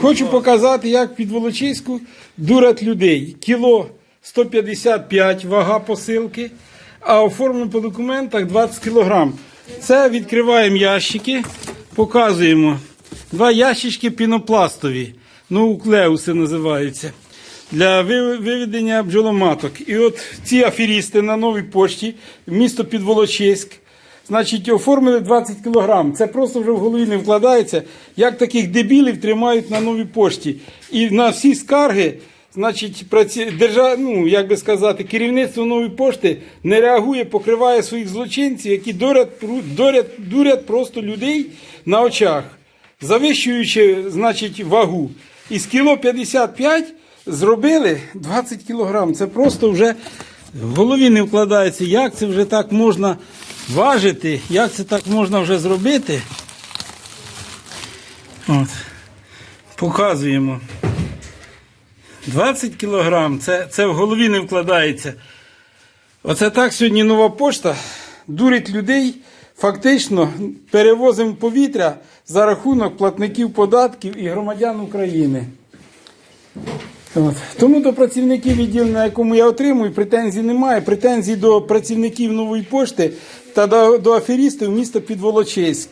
Хочу, показати, як під Волочиську дурять людей. Кіло 155 вага посилки, а оформлено по документах 20 кілограм. Це відкриваємо ящики, показуємо. Два ящички пінопластові, нуклеуси називаються. Для виведення бджоломаток. І от ці аферісти на новій пошті, місто Підволочиськ, Значить, оформили 20 кілограм. Це просто вже в голові не вкладається, як таких дебілів тримають на новій пошті. І на всі скарги, значить, праці... держав... ну, як би сказати, керівництво нової пошти не реагує, покриває своїх злочинців, які дурять, дурять, дурять просто людей на очах, завищуючи, значить, вагу. Із кіло 55 зробили 20 кілограм. Це просто вже в голові не вкладається, як це вже так можна важити, як це так можна вже зробити. От. Показуємо. 20 кілограм, це, це в голові не вкладається. Оце так сьогодні нова пошта дурить людей, фактично перевозимо повітря за рахунок платників податків і громадян України. От. Тому до працівників відділення, якому я отримую, претензій немає. Претензій до працівників нової пошти та до, до аферістів міста Підволочиськ.